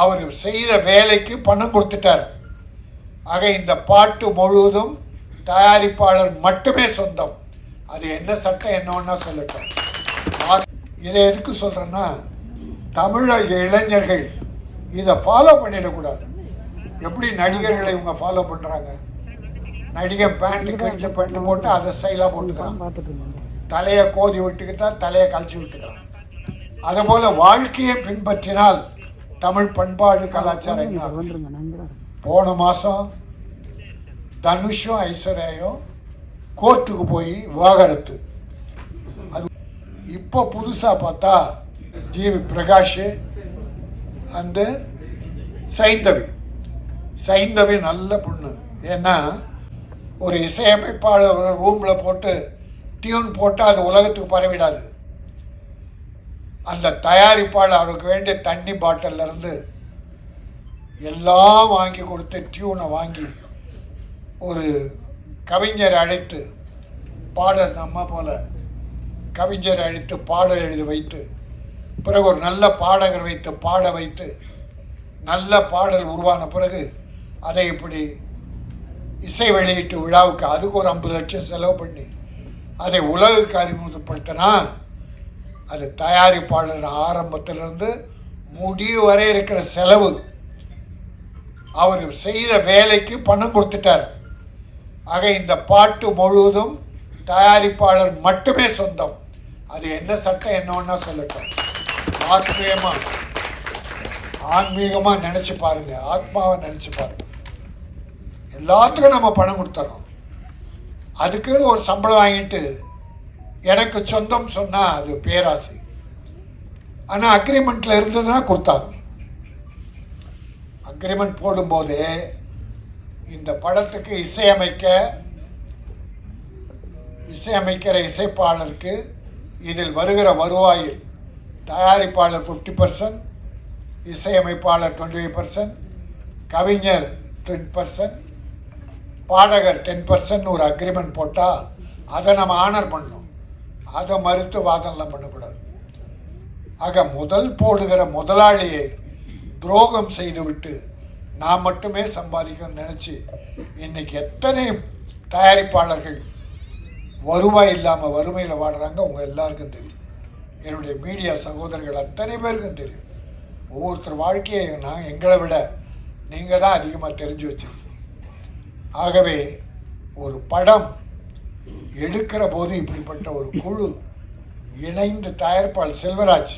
அவர் செய்த வேலைக்கு பணம் கொடுத்துட்டார். ஆக இந்த பாட்டு முழுவதும் தயாரிப்பாளர் மட்டுமே சொந்தம். அது என்ன சட்டம் என்னன்னா சொல்லட்டும். இதை எதுக்கு சொல்கிறேன்னா தமிழக இளைஞர்கள் இதை ஃபாலோ பண்ணிடக்கூடாது. எப்படி நடிகர்களை இவங்க ஃபாலோ பண்ணுறாங்க நடிகை பேண்ட்டு கழிச்ச பேண்ட்டு போட்டு அதை ஸ்டைலாக போட்டுக்கிறான். தலையை கோதி விட்டுக்கிட்டா தலையை கழிச்சு விட்டுக்கிறான். அதுபோல் வாழ்க்கையை பின்பற்றினால் தமிழ் பண்பாடு கலாச்சாரம் போன மாதம் தனுஷும் ஐஸ்வர்யாயும் கோர்ட்டுக்கு போய் விவாகரத்து. அது இப்போ புதுசாக பார்த்தா ஜிவி பிரகாஷ் அந்த சைந்தவி. சைந்தவி நல்ல பொண்ணு. ஏன்னா ஒரு இசையமைப்பாளர் ரூமில் போட்டு டியூன் போட்டு அது உலகத்துக்கு பரவிடாது. அந்த தயாரிப்பாளர் அவருக்கு வேண்டிய தண்ணி பாட்டிலேருந்து எல்லாம் வாங்கி கொடுத்து டியூனை வாங்கி ஒரு கவிஞரை அழைத்து பாடல் நம்ம போல கவிஞரை அழைத்து பாடல் எழுதி வைத்து பிறகு ஒரு நல்ல பாடகர் வைத்து பாட வைத்து நல்ல பாடல் உருவான பிறகு அதை இப்படி இசை வெளியீட்டு விழாவுக்கு அதுக்கு ஒரு ஐம்பது லட்சம் செலவு பண்ணி அதை உலகுக்கு அறிமுகப்படுத்தினா அது தயாரிப்பாளர் ஆரம்பத்திலிருந்து முடிவு வரை இருக்கிற செலவு. அவர் செய்த வேலைக்கு பணம் கொடுத்துட்டார். ஆக இந்த பாட்டு முழுவதும் தயாரிப்பாளர் மட்டுமே சொந்தம். அது என்ன சட்டம் என்னன்னா சொல்லட்டும். ஆத்மீயமா ஆன்மீகமாக நினச்சி பாருங்க. ஆத்மாவை நினச்சி பாருங்க. எல்லாத்துக்கும் நம்ம பணம் கொடுத்துறோம். அதுக்குன்னு ஒரு சம்பளம் வாங்கிட்டு எனக்கு சொந்தம் சொன்னால் அது பேராசை. ஆனால் அக்ரிமெண்ட்டில் இருந்ததுன்னா கொடுத்தாங்க. அக்ரிமெண்ட் போடும்போது இந்த படத்துக்கு இசையமைக்க இசையமைக்கிற இசைப்பாளருக்கு இதில் வருகிற வருவாயில் தயாரிப்பாளர் ஃபிஃப்டி பர்சன்ட் இசையமைப்பாளர் டுவெண்ட்டி ஃபைவ் பர்சன்ட் கவிஞர் டென் பர்சன்ட் பாடகர் டென் பர்சன்ட் ஒரு அக்ரிமெண்ட் போட்டால் அதை நம்ம ஆனர் பண்ணணும். அதை மறுத்து வாதம்லாம் பண்ணக்கூடாது. ஆக முதல் போடுகிற முதலாளியை துரோகம் செய்துவிட்டு நான் மட்டுமே சம்பாதிக்கணும்னு நினச்சி இன்னைக்கு எத்தனை தயாரிப்பாளர்கள் வருவாய் இல்லாமல் வறுமையில் வாடுறாங்க உங்கள் எல்லாருக்கும் தெரியும். என்னுடைய மீடியா சகோதரர்கள் அத்தனை பேருக்கும் தெரியும். ஒவ்வொருத்தர் வாழ்க்கையை நான் எங்களை விட நீங்கள் தான் அதிகமாக தெரிஞ்சு வச்சிருக்கீங்க. ஆகவே ஒரு படம் எடுக்கிற போது இப்படிப்பட்ட ஒரு குழு இணைந்து தயாரிப்பாளர் செல்வராஜ்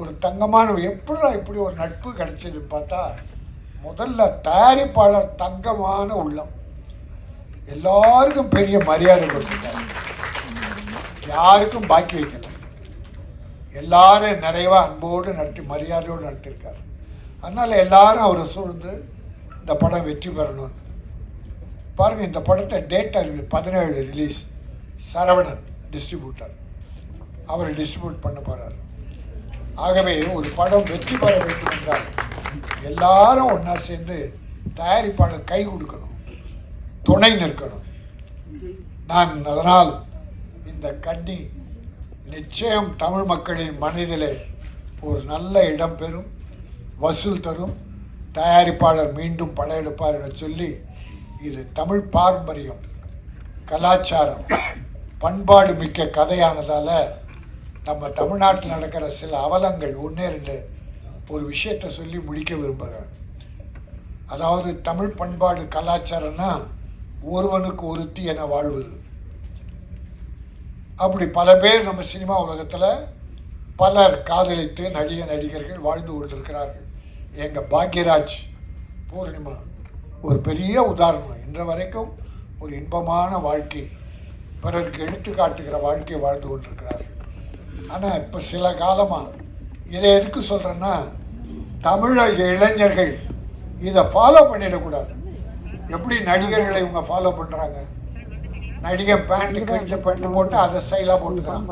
ஒரு தங்கமான எப்படிடா இப்படி ஒரு நட்பு கிடைச்சது பார்த்தா முதல்ல தயாரிப்பாளர் தங்கமான உள்ளம். எல்லாருக்கும் பெரிய மரியாதை கொடுத்துட்டார். யாருக்கும் பாக்கி வைக்கல எல்லாரும் நிறைவாக அன்போடு நடத்தி மரியாதையோடு நடத்தியிருக்கார். அதனால் எல்லாரும் அவரை சூழ்ந்து இந்த படம் வெற்றி பெறணும்னு. பாருங்கள் இந்த படத்தை டேட் இருக்குது பதினேழு ரிலீஸ் சரவணன் டிஸ்ட்ரிபியூட்டர் அவர் டிஸ்ட்ரிபியூட் பண்ண போகிறார் ஆகவே ஒரு படம் வெற்றி பெற வேண்டும் என்றால் எல்லாரும் ஒன்றா சேர்ந்து தயாரிப்பாளர் கை கொடுக்கணும். துணை நிற்கணும். நான் அதனால் இந்த கண்ணி நிச்சயம் தமிழ் மக்களின் மனதிலே ஒரு நல்ல இடம் பெறும் வசூல் தரும். தயாரிப்பாளர் மீண்டும் படம் எடுப்பார் என சொல்லி இது தமிழ் பாரம்பரியம் கலாச்சாரம் பண்பாடு மிக்க கதையானதால் நம்ம தமிழ்நாட்டில் நடக்கிற சில அவலங்கள் ஒன்றே ரெண்டு ஒரு விஷயத்தை சொல்லி முடிக்க விரும்புகிறேன் அதாவது தமிழ் பண்பாடு கலாச்சாரம்னா ஒருவனுக்கு ஒருத்தி என வாழ்வது. அப்படி பல பேர் நம்ம சினிமா உலகத்தில் பலர் காதலித்து நடிக நடிகர்கள் வாழ்ந்து கொண்டிருக்கிறார்கள். எங்கள் பாக்யராஜ் பூர்ணிமா ஒரு பெரிய உதாரணம். இன்று வரைக்கும் ஒரு இன்பமான வாழ்க்கை. பிறருக்கு எடுத்து காட்டுகிற வாழ்க்கையை வாழ்ந்து கொண்டிருக்கிறார்கள். ஆனால் இப்போ சில காலமாக இதை எதுக்கு சொல்கிறேன்னா தமிழக இளைஞர்கள் இதை ஃபாலோ பண்ணிடக்கூடாது. எப்படி நடிகர்களை இவங்க ஃபாலோ பண்ணுறாங்க நடிகன் பேண்ட்டு கழிச்ச பேண்ட்டு போட்டு அதை ஸ்டைலாக போட்டுக்கிறான்.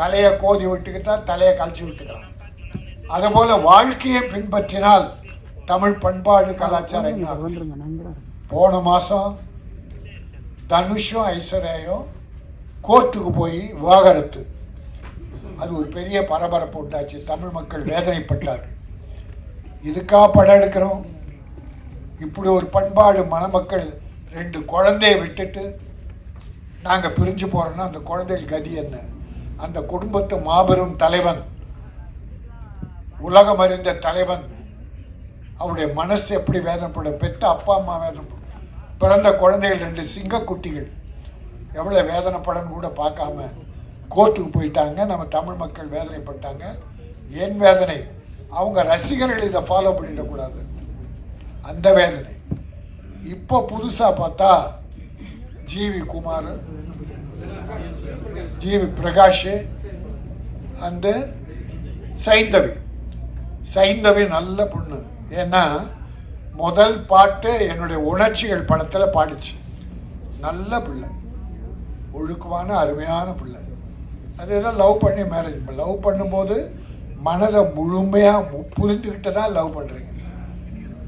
தலையை கோதி விட்டுக்கிட்டா தலையை கழிச்சு விட்டுக்கிறான். அதுபோல வாழ்க்கையை பின்பற்றினால் தமிழ் பண்பாடு கலாச்சாரம் போன மாதம் தனுஷும் ஐஸ்வர்யாயும் கோர்ட்டுக்கு போய் விவாகரத்து. அது ஒரு பெரிய பரபரப்பு உண்டாச்சு. தமிழ் மக்கள் வேதனைப்பட்டார்கள் இதுக்கா படம் எடுக்கிறோம். இப்படி ஒரு பண்பாடு மணமக்கள் ரெண்டு குழந்தைய விட்டுட்டு நாங்கள் பிரிஞ்சு போகிறோன்னா அந்த குழந்தைகள் கதி என்ன? அந்த குடும்பத்து மாபெரும் தலைவன் உலகம் அறிந்த தலைவன் அவருடைய மனசு எப்படி வேதனைப்படும் பெற்ற அப்பா அம்மா வேதனைப்படும். பிறந்த குழந்தைகள் ரெண்டு சிங்கக்குட்டிகள். எவ்வளோ வேதனைப்படன்னு கூட பார்க்காம கோர்ட்டுக்கு போயிட்டாங்க. நம்ம தமிழ் மக்கள் வேதனைப்பட்டாங்க. என் வேதனை. அவங்க ரசிகர்கள் இதை ஃபாலோ பண்ணிடக்கூடாது. அந்த வேதனை. இப்போ புதுசாக பார்த்தா ஜிவி குமார் ஜிவி பிரகாஷ் அந்த சைந்தவி. சைந்தவி நல்ல பொண்ணு. ஏன்னா முதல் பாட்டு என்னுடைய உணர்ச்சிகள் படத்தில் பாடிச்சு. நல்ல பிள்ளை. ஒழுக்கமான அருமையான பிள்ளை. அது ஏதோ லவ் பண்ணி மேரேஜ் லவ் பண்ணும்போது மனதை முழுமையாக புரிந்துக்கிட்டு தான் லவ் பண்ணுறீங்க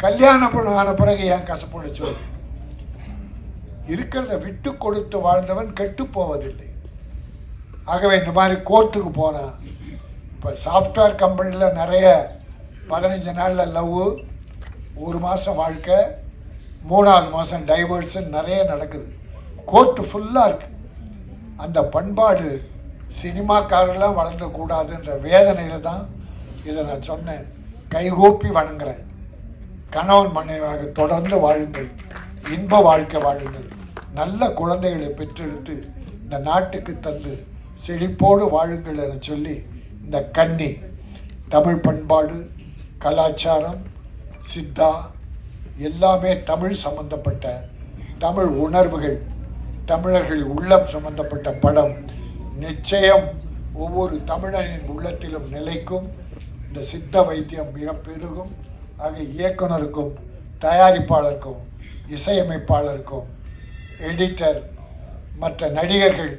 கல்யாணம் பண்ண ஆன பிறகு ஏன் கசப்போட சொல்லு இருக்கிறத விட்டு கொடுத்து வாழ்ந்தவன் கெட்டு போவதில்லை. ஆகவே இந்த மாதிரி கோர்ட்டுக்கு போனான் இப்போ சாஃப்ட்வேர் கம்பெனியில் நிறைய பதினஞ்சு நாளில் லவ் ஒரு மாதம் வாழ்க்கை மூணாவது மாதம் டைவர்ஸு நிறைய நடக்குது. கோர்ட்டு ஃபுல்லாக இருக்குது அந்த பண்பாடு சினிமாக்காரெல்லாம் வளர்ந்தக்கூடாதுன்ற வேதனையில் தான் இதை நான் சொன்னேன். கைகூப்பி வணங்குறேன். கணவன் மனைவியாக தொடர்ந்து வாழுங்கள். இன்ப வாழ்க்கை வாழுங்கள். நல்ல குழந்தைகளை பெற்றெடுத்து இந்த நாட்டுக்கு தந்து செழிப்போடு வாழுங்கள் என சொல்லி இந்த கன்னி தமிழ் பண்பாடு கலாச்சாரம் சித்தா எல்லாமே தமிழ் சம்பந்தப்பட்ட தமிழ் உணர்வுகள் தமிழர்கள் உள்ளம் சம்பந்தப்பட்ட படம். நிச்சயம் ஒவ்வொரு தமிழனின் உள்ளத்திலும் நிலைக்கும் இந்த சித்த வைத்தியம் மிக பெருகும். ஆக இயக்குனருக்கும் தயாரிப்பாளருக்கும் இசையமைப்பாளருக்கும் எடிட்டர் மற்ற நடிகர்கள்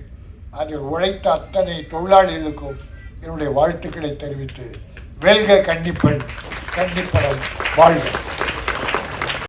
அதில் உழைத்த அத்தனை தொழிலாளிகளுக்கும் என்னுடைய வாழ்த்துக்களை தெரிவித்து வெல்க கண்டிப்பெண் கன்னிப்படம் வாழ்க